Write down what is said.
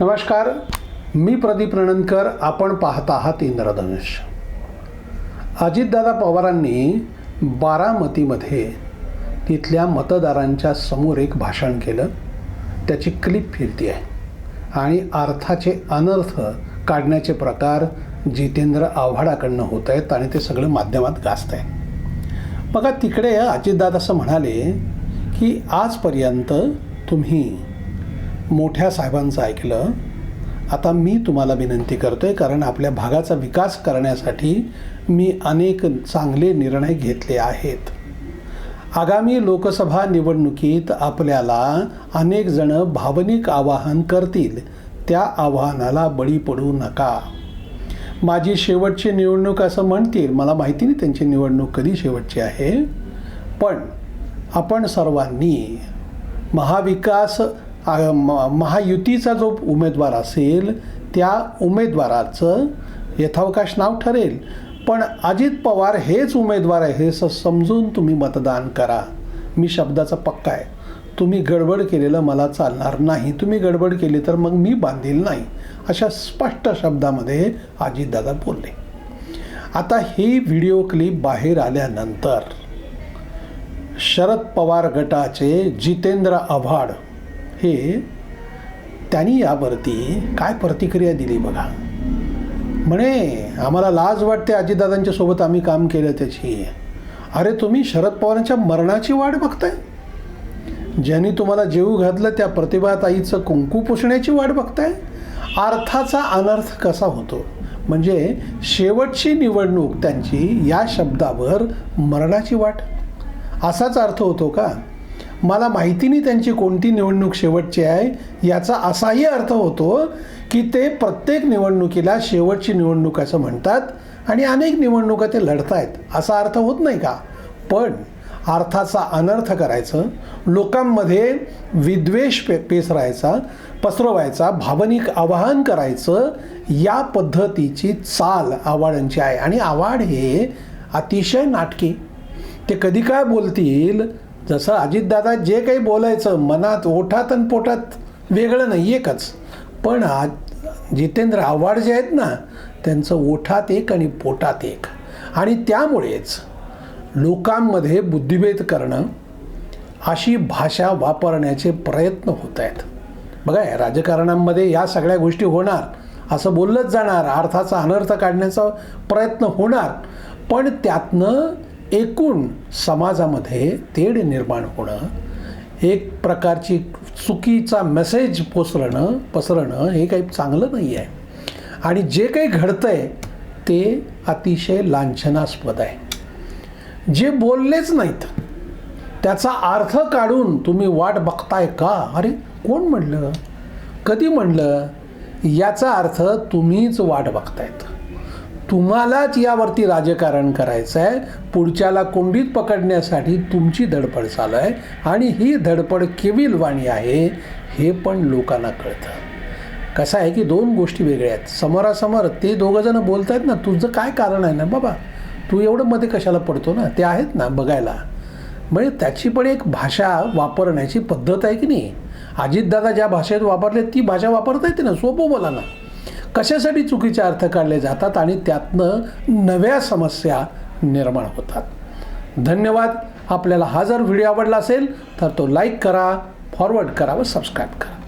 नमस्कार मी प्रदीप रणनकर आपण पाहत आहात इंद्रधनुष. अजितदादा पवारांनी बारामतीमध्ये तिथल्या मतदारांच्या समोर एक भाषण केलं. त्याची क्लिप फिरती आहे आणि अर्थाचे अनर्थ काढण्याचे प्रकार जितेंद्र आव्हाडाकडनं होत आहेत आणि ते सगळं माध्यमात गाजत आहे बघा तिकडे अजितदादा असं म्हणाले की आजपर्यंत तुम्ही मोठ्या साहेबांचं ऐकलं. आता मी तुम्हाला विनंती करतोय कारण आपल्या भागाचा विकास करण्यासाठी मी अनेक चांगले निर्णय घेतले आहेत. आगामी लोकसभा निवडणुकीत आपल्याला अनेक जण भावनिक आवाहन करतील. त्या आव्हानाला बळी पडू नका. माझी शेवटची निवडणूक असं म्हणतील मला माहिती नाही त्यांची निवडणूक कधी शेवटची आहे. पण आपण सर्वांनी महाविकास म- महायुतीचा जो उमेदवार असेल त्या उमेदवाराचं यथावकाश नाव ठरेल. पण अजित पवार हेच उमेदवार आहे हे स- समजून तुम्ही मतदान करा. मी शब्दाचा पक्का आहे. तुम्ही गडबड केलेलं मला चालणार नाही. तुम्ही गडबड केली तर मग मी बांधील नाही. अशा स्पष्ट शब्दामध्ये अजितदादा बोलले. आता ही व्हिडिओ क्लिप बाहेर आल्यानंतर शरद पवार गटाचे जितेंद्र आव्हाड हे त्यांनी यावरती काय प्रतिक्रिया दिली बघा. म्हणे आम्हाला लाज वाटते अजितदादांच्या सोबत आम्ही काम केलं त्याची. अरे तुम्ही शरद पवारांच्या मरणाची वाट बघताय? ज्यांनी तुम्हाला जेऊ घातलं त्या प्रतिभाताईचं कुंकू पुसण्याची वाट बघताय? अर्थाचा अनर्थ कसा होतो? म्हणजे शेवटची निवडणूक त्यांची या शब्दावर मरणाची वाट. असाच अर्थ होतो का? मला माहिती नाही त्यांची कोणती निवडणूक शेवटची आहे. याचा असाही अर्थ होतो की ते प्रत्येक निवडणुकीला शेवटची निवडणूक असं म्हणतात आणि अनेक निवडणुका ते लढतायत. असा अर्थ होत नाही का? पण अर्थाचा अनर्थ करायचं लोकांमध्ये विद्वेष पे पेसरायचा पसरवायचा भावनिक आवाहन करायचं या पद्धतीची चाल आव्हाडांची आहे. आणि आव्हाड हे अतिशय नाटकी. ते कधी काय बोलतील? जसं अजितदादा जे काही बोलायचं मनात ओठात आणि पोटात वेगळं नाही एकच. पण आज जितेंद्र आव्हाड जे आहेत ना त्यांचं ओठात एक आणि पोटात एक. आणि त्यामुळेच लोकांमध्ये बुद्धिभेद करणं अशी भाषा वापरण्याचे प्रयत्न होत आहेत. बघा राजकारणामध्ये या सगळ्या गोष्टी होणार असं बोललंच जाणार अर्थाचा अनर्थ काढण्याचा प्रयत्न होणार पण त्यातनं एकूण समाजामध्ये तेढ निर्माण होणं एक प्रकारची चुकीचा मेसेज पोचरणं पसरणं हे काही चांगलं नाही आहे आणि जे काही घडतं आहे ते अतिशय लांछनास्पद आहे. जे बोललेच नाहीत त्याचा अर्थ काढून तुम्ही वाट बघताय का? अरे कोण म्हणलं? कधी म्हणलं? याचा अर्थ तुम्हीच वाट बघतायत. तुम्हालाच यावरती राजकारण करायचं आहे. पुढच्याला कोंडीत पकडण्यासाठी तुमची धडपड चालू आहे आणि ही धडपड केविलवाणी आहे हे पण लोकांना कळतं. कसं आहे की दोन गोष्टी वेगळ्या आहेत. समोरासमोर ते दोघंजणं बोलत आहेत ना तुझं काय कारण आहे ना बाबा? तू एवढं मध्ये कशाला पडतो ना? ते आहेत ना बघायला. म्हणजे त्याची पण एक भाषा वापरण्याची पद्धत आहे की नाही? अजितदादा ज्या भाषेत वापरले ती भाषा वापरता येते ना? सोपं बोला ना. कशासाठी चुकीचे अर्थ काढले जातात आणि त्यातनं नव्या समस्या निर्माण होतात. धन्यवाद. आपल्याला हा जर व्हिडिओ आवडला असेल तर तो लाईक करा फॉरवर्ड करा व सबस्क्राईब करा.